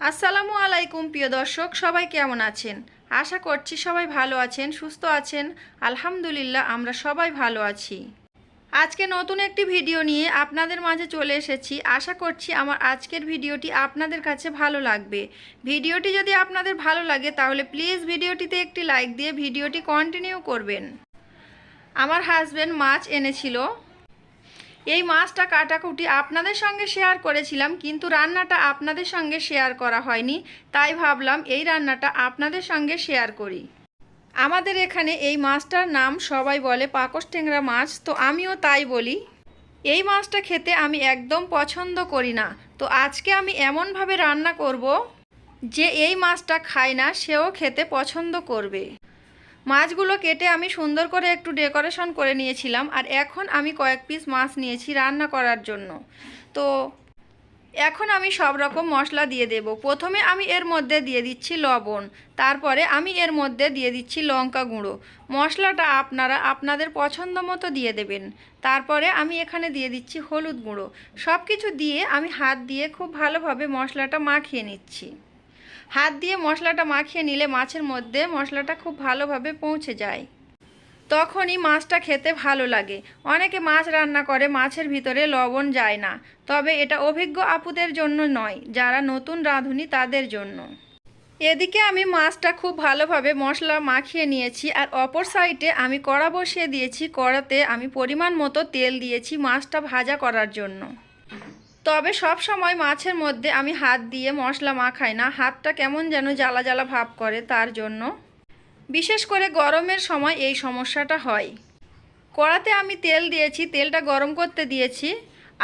আসসালামু আলাইকুম, প্রিয় দর্শক, সবাই কেমন আছেন? আশা করছি সবাই ভালো আছেন, সুস্থ আছেন। আলহামদুলিল্লাহ, আমরা সবাই ভালো আছি। আজকে নতুন একটি ভিডিও নিয়ে আপনাদের মাঝে চলে এসেছি। আশা করছি আমার আজকের ভিডিওটি আপনাদের কাছে ভালো লাগবে। ভিডিওটি যদি আপনাদের ভালো লাগে, তাহলে প্লিজ ভিডিওটিতে একটি লাইক দিয়ে ভিডিওটি কন্টিনিউ করবেন। আমার হাজব্যান্ড মাছ এনেছিল। এই মাছটা কাটাকুটি আপনাদের সঙ্গে শেয়ার করেছিলাম, কিন্তু রান্নাটা আপনাদের সঙ্গে শেয়ার করা হয়নি, তাই ভাবলাম এই রান্নাটা আপনাদের সঙ্গে শেয়ার করি। আমাদের এখানে এই মাছটার নাম সবাই বলে পাকস টেংরা মাছ, তো আমিও তাই বলি। এই মাছটা খেতে আমি একদম পছন্দ করি না, তো আজকে আমি এমনভাবে রান্না করব যে এই মাছটা খায় না, সেও খেতে পছন্দ করবে। মাছগুলো কেটে আমি সুন্দর করে একটু ডেকোরেশন করে নিয়েছিলাম আর এখন আমি কয়েক পিস মাছ নিয়েছি রান্না করার জন্য। তো এখন আমি সব রকম মশলা দিয়ে দেব। প্রথমে আমি এর মধ্যে দিয়ে দিচ্ছি লবণ, তারপরে আমি এর মধ্যে দিয়ে দিচ্ছি লঙ্কা গুঁড়ো। মশলাটা আপনারা আপনাদের পছন্দ মতো দিয়ে দেবেন। তারপরে আমি এখানে দিয়ে দিচ্ছি হলুদ গুঁড়ো। সব কিছু দিয়ে আমি হাত দিয়ে খুব ভালোভাবে মশলাটা মাখিয়ে নিচ্ছি। হাত দিয়ে মশলাটা মাখিয়ে নিলে মাছের মধ্যে মশলাটা খুব ভালোভাবে পৌঁছে যায়। তখনই মাছটা খেতে ভালো লাগে। অনেকে মাছ রান্না করে, মাছের ভিতরে লবণ যায় না। তবে এটা অভিজ্ঞ আপুদের জন্য নয়, যারা নতুন রাঁধুনি তাদের জন্য। এদিকে আমি মাছটা খুব ভালোভাবে মশলা মাখিয়ে নিয়েছি আর অপর সাইডে আমি কড়া বসিয়ে দিয়েছি। কড়াতে আমি পরিমাণ মতো তেল দিয়েছি মাছটা ভাজা করার জন্য। তবে সব সময় মাছের মধ্যে আমি হাত দিয়ে মশলা মাখাই না। হাতটা কেমন যেন জ্বালা জ্বালা ভাব করে তার জন্য। বিশেষ করে গরমের সময় এই সমস্যাটা হয়। কড়াতে আমি তেল দিয়েছি, তেলটা গরম করতে দিয়েছি।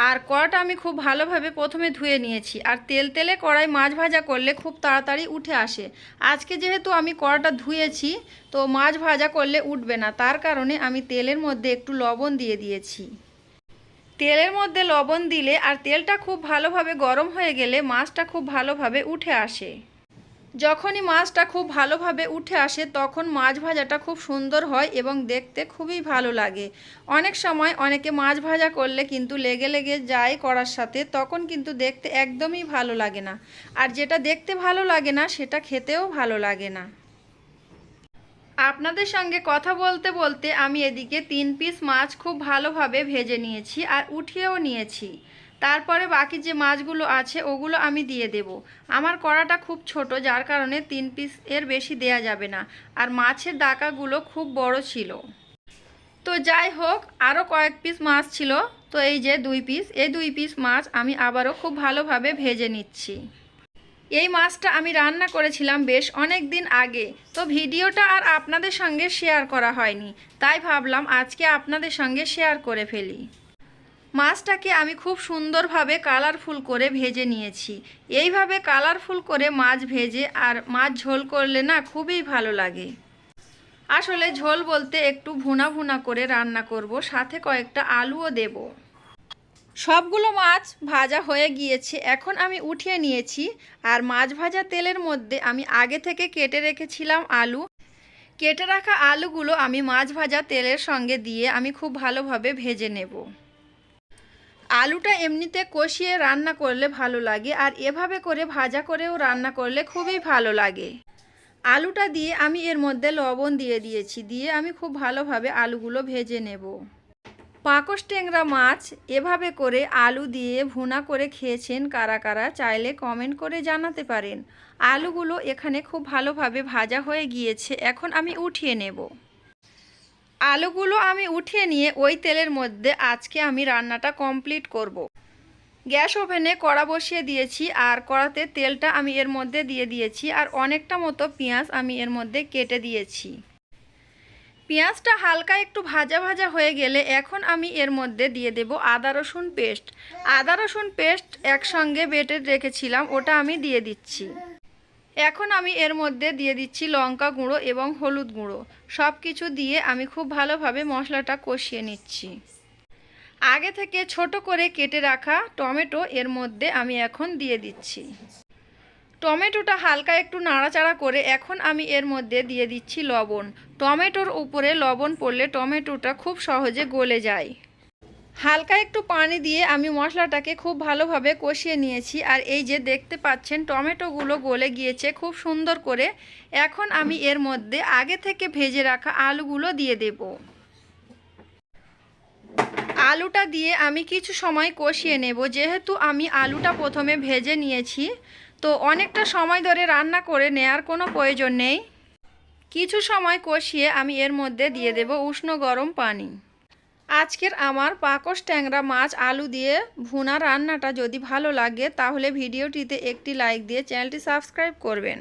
আর কড়াটা আমি খুব ভালোভাবে প্রথমে ধুয়ে নিয়েছি। আর তেল তেলে কড়াই মাছ ভাজা করলে খুব তাড়াতাড়ি উঠে আসে। আজকে যেহেতু আমি কড়াটা ধুয়েছি, তো মাছ ভাজা করলে উঠবে না। তার কারণে আমি তেলের মধ্যে একটু লবণ দিয়ে দিয়েছি। তেলের মধ্যে লবণ দিলে আর তেলটা খুব ভালোভাবে গরম হয়ে গেলে মাছটা খুব ভালোভাবে উঠে আসে। যখনই মাছটা খুব ভালোভাবে উঠে আসে, তখন মাছ ভাজাটা খুব সুন্দর হয় এবং দেখতে খুবই ভালো লাগে। অনেক সময় অনেকে মাছ ভাজা করলে কিন্তু লেগে লেগে যায় করার সাথে, তখন কিন্তু দেখতে একদমই ভালো লাগে না। আর যেটা দেখতে ভালো লাগে না, সেটা খেতেও ভালো লাগে না। আপনাদের সঙ্গে কথা বলতে বলতে আমি এদিকে তিন পিস মাছ খুব ভালোভাবে ভেজে নিয়েছি আর উঠিয়েও নিয়েছি। তারপরে বাকি যে মাছগুলো আছে, ওগুলো আমি দিয়ে দেব। আমার কড়াটা খুব ছোট, যার কারণে তিন পিস এর বেশি দেয়া যাবে না। আর মাছের দাকাগুলো খুব বড় ছিল। তো যাই হোক আরও কয়েক পিস মাছ ছিল। তো এই যে দুই পিস, এই দুই পিস মাছ আমি আবারও খুব ভালোভাবে ভেজে নিচ্ছি। এই মাছটা আমি রান্না করেছিলাম বেশ অনেক দিন আগে, তো ভিডিওটা আর আপনাদের সঙ্গে শেয়ার করা হয়নি, তাই ভাবলাম আজকে আপনাদের সঙ্গে শেয়ার করে ফেলি। মাছটাকে আমি খুব সুন্দরভাবে কালারফুল করে ভেজে নিয়েছি। এইভাবে কালারফুল করে মাছ ভেজে আর মাছ ঝোল করলে না খুবই ভালো লাগে। আসলে ঝোল বলতে একটু ভুনা ভুনা করে রান্না করব, সাথে কয়েকটা আলুও দেব। সবগুলো মাছ ভাজা হয়ে গিয়েছে। এখন আমি উঠিয়ে নিয়েছি আর মাছ ভাজা তেলের মধ্যে আমি আগে থেকে কেটে রেখেছিলাম আলু। কেটে রাখা আলুগুলো আমি মাছ ভাজা তেলের সঙ্গে দিয়ে আমি খুব ভালোভাবে ভেজে নেব। আলুটা এমনিতে কষিয়ে রান্না করলে ভালো লাগে আর এভাবে করে ভাজা করেও রান্না করলে খুবই ভালো লাগে। আলুটা দিয়ে আমি এর মধ্যে লবণ দিয়ে দিয়েছি। দিয়ে আমি খুব ভালোভাবে আলুগুলো ভেজে নেব। পাকস ট্যাংরা মাছ এভাবে করে আলু দিয়ে ভুনা করে খেয়েছেন কারা কারা চাইলে কমেন্ট করে জানাতে পারেন। আলুগুলো এখানে খুব ভালোভাবে ভাজা হয়ে গিয়েছে, এখন আমি উঠিয়ে নেব। আলুগুলো আমি উঠিয়ে নিয়ে ওই তেলের মধ্যে আজকে আমি রান্নাটা কমপ্লিট করব। গ্যাস ওভেনে কড়া বসিয়ে দিয়েছি আর কড়াতে তেলটা আমি এর মধ্যে দিয়ে দিয়েছি আর অনেকটা মতো পেঁয়াজ আমি এর মধ্যে কেটে দিয়েছি। পেঁয়াজটা হালকা একটু ভাজা ভাজা হয়ে গেলে এখন আমি এর মধ্যে দিয়ে দেব আদা, রসুন পেস্ট। আদা, রসুন পেস্ট একসঙ্গে বেটে রেখেছিলাম, ওটা আমি দিয়ে দিচ্ছি। এখন আমি এর মধ্যে দিয়ে দিচ্ছি লঙ্কা গুঁড়ো এবং হলুদ গুঁড়ো। সব কিছু দিয়ে আমি খুব ভালোভাবে মশলাটা কষিয়ে নিচ্ছি। আগে থেকে ছোট করে কেটে রাখা টমেটো এর মধ্যে আমি এখন দিয়ে দিচ্ছি। টমেটোটা হালকা একটু নাড়াচাড়া করে এখন আমি এর মধ্যে দিয়ে দিচ্ছি লবণ। টমেটোর উপরে লবণ পড়লে টমেটোটা খুব সহজে গলে যায়। হালকা একটু পানি দিয়ে আমি মশলাটাকে খুব ভালোভাবে কষিয়ে নিয়েছি আর এই যে দেখতে পাচ্ছেন, টমেটোগুলো গলে গিয়েছে খুব সুন্দর করে। এখন আমি এর মধ্যে আগে থেকে ভেজে রাখা আলুগুলো দিয়ে দেব। আলুটা দিয়ে আমি কিছু সময় কষিয়ে নেব, যেহেতু আমি আলুটা প্রথমে ভেজে নিয়েছি। তো অনেকটা সময় ধরে রান্না করে নেয়ার কোনো প্রয়োজন নেই। কিছু সময় কষিয়ে আমি এর মধ্যে দিয়ে দেব উষ্ণ গরম পানি। আজকের আমার পাকস ট্যাংরা মাছ আলু দিয়ে ভুনা রান্নাটা যদি ভালো লাগে, তাহলে ভিডিওটিতে একটি লাইক দিয়ে চ্যানেলটি সাবস্ক্রাইব করবেন।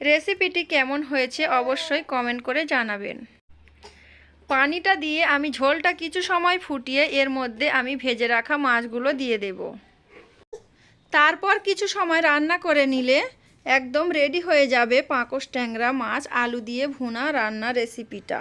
রেসিপিটি কেমন হয়েছে অবশ্যই কমেন্ট করে জানাবেন। পানিটা দিয়ে আমি ঝোলটা কিছু সময় ফুটিয়ে এর মধ্যে আমি ভেজে রাখা মাছগুলো দিয়ে দেব। তারপর কিছু সময় রান্না করে নিলে একদম রেডি হয়ে যাবে পাঁকশ ট্যাংরা, মাছ, আলু দিয়ে ভুনা রান্না রেসিপিটা